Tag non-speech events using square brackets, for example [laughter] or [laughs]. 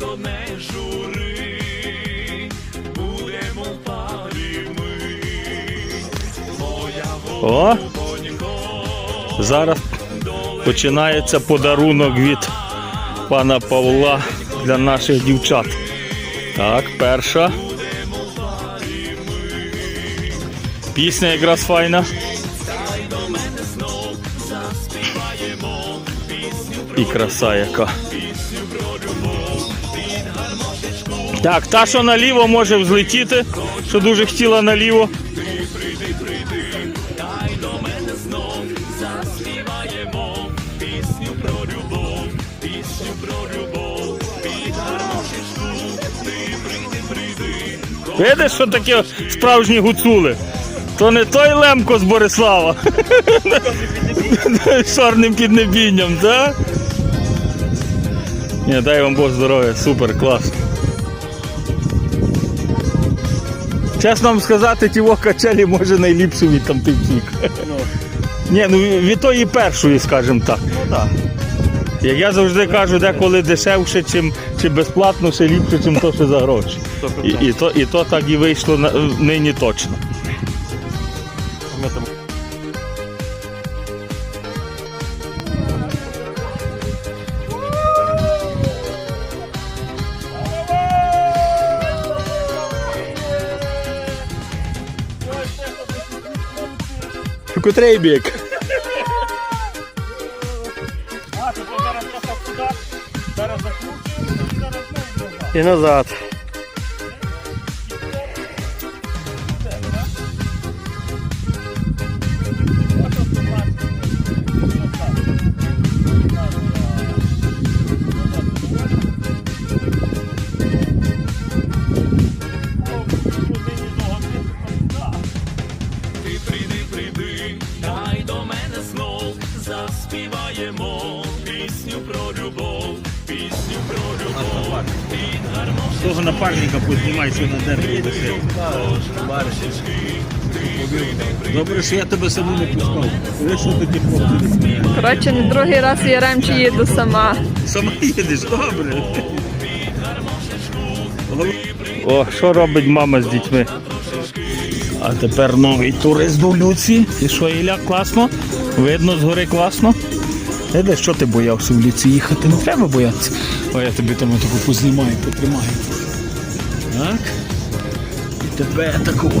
батько, не жури, будемо парі ми. О! Зараз починається подарунок від пана Павла для наших дівчат. Так, перша. Пісня якраз файна. І краса яка. Так, та, що наліво може взлетіти, що дуже хотіла наліво. Видиш, що таке справжні гуцули? То не той Лемко з Борислава. [laughs] З чорним піднебінням, так? Ні, дай вам Бог здоров'я, супер, клас. Чесно вам сказати, ті качелі може найліпше від там втік. Ні, ну від тої першої, скажімо так. Ну так. Як я завжди кажу, деколи дешевше, чим, чи безплатно, ще ліпше, чим то, що за гроші. І, і, то, і то так і вийшло на, нині точно. Ми там Котрий бік? і назад. Заспіваємо пісню про любов, пісню про любов. Того напарника познімай, що на дереві висить. Добре, що я тебе саму не пускав. Ви що такі хлопці? Коротше, не другий раз я ремчі їду сама. Сама їдеш, добре. О, що робить мама з дітьми? А тепер новий турист у Люці. І що, Ілля, класно? Видно згори класно. Еде, що ти боявся в Люці їхати? Не треба боятися. А я тобі там таку познімаю, потримаю. Так. І тебе таку.